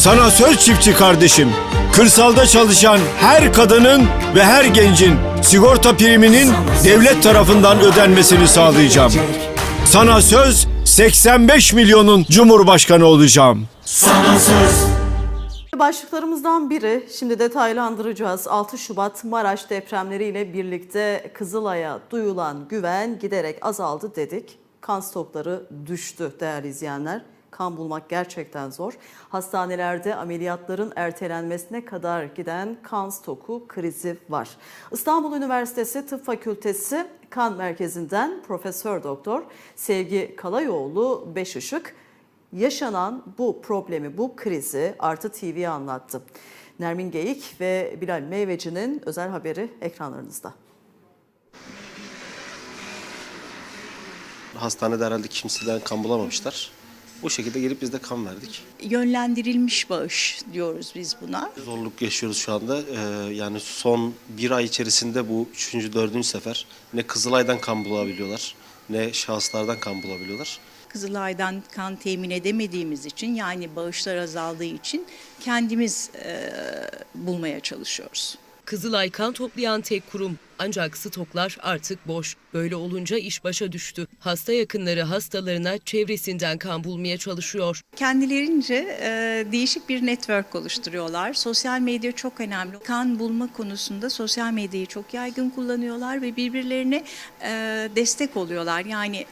Sana söz çiftçi kardeşim. Kırsalda çalışan her kadının ve her gencin sigorta priminin devlet tarafından ödenmesini sağlayacağım. Sana söz 85 milyonun cumhurbaşkanı olacağım. Başlıklarımızdan biri şimdi detaylandıracağız. 6 Şubat Maraş depremleriyle birlikte Kızılay'a duyulan güven giderek azaldı dedik. Kan stokları düştü değerli izleyenler. Kan bulmak gerçekten zor. Hastanelerde ameliyatların ertelenmesine kadar giden kan stoku krizi var. İstanbul Üniversitesi Tıp Fakültesi Kan Merkezi'nden Profesör Doktor Sevgi Kalayoğlu Beşışık yaşanan bu problemi, bu krizi Artı TV'ye anlattı. Nermin Geyik ve Bilal Meyveci'nin özel haberi ekranlarınızda. Hastanede herhalde kimseden kan bulamamışlar. Bu şekilde gelip biz de kan verdik. yönlendirilmiş bağış diyoruz biz buna. Zorluk yaşıyoruz şu anda. Ee, yani son bir ay içerisinde bu üçüncü, dördüncü sefer ne Kızılay'dan kan bulabiliyorlar ne şahıslardan kan bulabiliyorlar. Kızılay'dan kan temin edemediğimiz için yani bağışlar azaldığı için kendimiz e, bulmaya çalışıyoruz. Kızılay kan toplayan tek kurum. Ancak stoklar artık boş. Böyle olunca iş başa düştü. Hasta yakınları hastalarına çevresinden kan bulmaya çalışıyor. Kendilerince e, değişik bir network oluşturuyorlar. Sosyal medya çok önemli. Kan bulma konusunda sosyal medyayı çok yaygın kullanıyorlar ve birbirlerine e, destek oluyorlar. Yani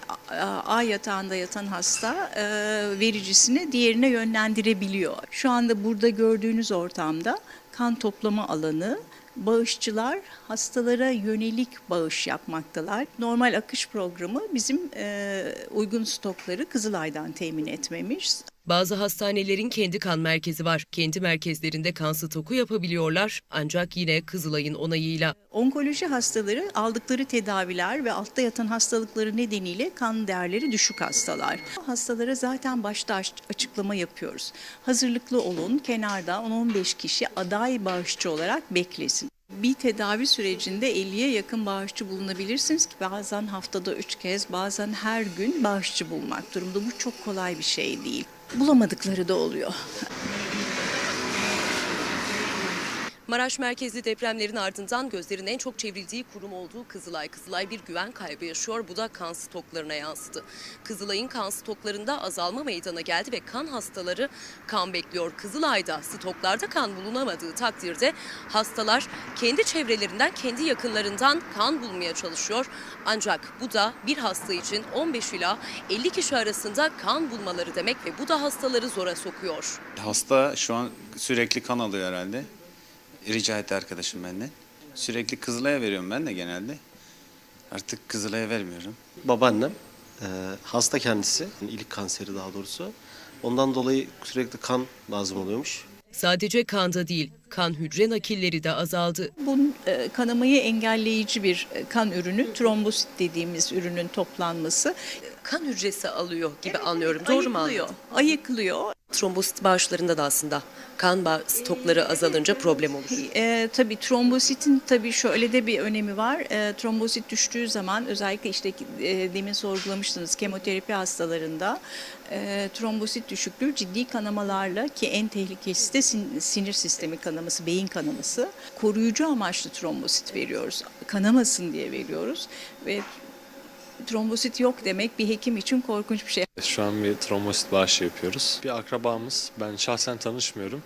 A, yatağında yatan hasta e, vericisini diğerine yönlendirebiliyor. Şu anda burada gördüğünüz ortamda kan toplama alanı bağışçılar hastalara yönelik bağış yapmaktalar. Normal akış programı bizim e, uygun stokları Kızılay'dan temin etmemiş. Bazı hastanelerin kendi kan merkezi var. Kendi merkezlerinde kan stoku yapabiliyorlar. Ancak yine Kızılay'ın onayıyla. Onkoloji hastaları aldıkları tedaviler ve altta yatan hastalıkları nedeniyle kan değerleri düşük hastalar. Hastalara zaten başta aç- açıklama yapıyoruz. Hazırlıklı olun, kenarda 10-15 kişi aday bağışçı olarak beklesin. Bir tedavi sürecinde 50'ye yakın bağışçı bulunabilirsiniz ki bazen haftada 3 kez, bazen her gün bağışçı bulmak durumunda. Bu çok kolay bir şey değil. Bulamadıkları da oluyor. Maraş merkezli depremlerin ardından gözlerin en çok çevrildiği kurum olduğu Kızılay. Kızılay bir güven kaybı yaşıyor. Bu da kan stoklarına yansıdı. Kızılay'ın kan stoklarında azalma meydana geldi ve kan hastaları kan bekliyor. Kızılay'da stoklarda kan bulunamadığı takdirde hastalar kendi çevrelerinden, kendi yakınlarından kan bulmaya çalışıyor. Ancak bu da bir hasta için 15 ila 50 kişi arasında kan bulmaları demek ve bu da hastaları zora sokuyor. Hasta şu an sürekli kan alıyor herhalde. Rica etti arkadaşım benden. Sürekli Kızılay'a veriyorum ben de genelde. Artık Kızılay'a vermiyorum. Babaannem e, hasta kendisi, yani ilik kanseri daha doğrusu. Ondan dolayı sürekli kan lazım oluyormuş. Sadece kanda değil, kan hücre nakilleri de azaldı. Bunun e, kanamayı engelleyici bir e, kan ürünü, trombosit dediğimiz ürünün toplanması. Kan hücresi alıyor gibi anlıyorum. Doğru mu anladım? ayıklıyor. Trombosit bağışlarında da aslında kan stokları azalınca problem olur. E, tabii trombositin tabii şöyle de bir önemi var. E, trombosit düştüğü zaman özellikle işte e, demin sorgulamıştınız kemoterapi hastalarında e, trombosit düşüklüğü ciddi kanamalarla ki en tehlikelisi de sin- sinir sistemi kanaması, beyin kanaması. Koruyucu amaçlı trombosit veriyoruz. Kanamasın diye veriyoruz ve trombosit yok demek bir hekim için korkunç bir şey. Şu an bir trombosit bağışı yapıyoruz. Bir akrabamız, ben şahsen tanışmıyorum.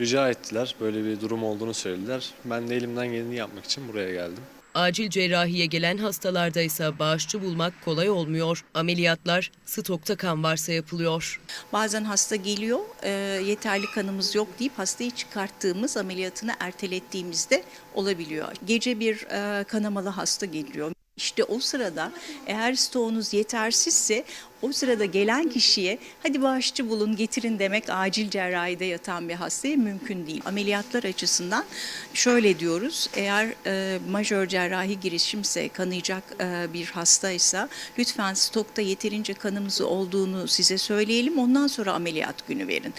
Rica ettiler, böyle bir durum olduğunu söylediler. Ben de elimden geleni yapmak için buraya geldim. Acil cerrahiye gelen hastalarda ise bağışçı bulmak kolay olmuyor. Ameliyatlar stokta kan varsa yapılıyor. Bazen hasta geliyor, e, yeterli kanımız yok deyip hastayı çıkarttığımız, ameliyatını ertelettiğimizde olabiliyor. Gece bir e, kanamalı hasta geliyor. İşte o sırada eğer stoğunuz yetersizse o sırada gelen kişiye hadi bağışçı bulun getirin demek acil cerrahide yatan bir hastaya mümkün değil. Ameliyatlar açısından şöyle diyoruz eğer e, majör cerrahi girişimse kanayacak e, bir hastaysa lütfen stokta yeterince kanımız olduğunu size söyleyelim ondan sonra ameliyat günü verin.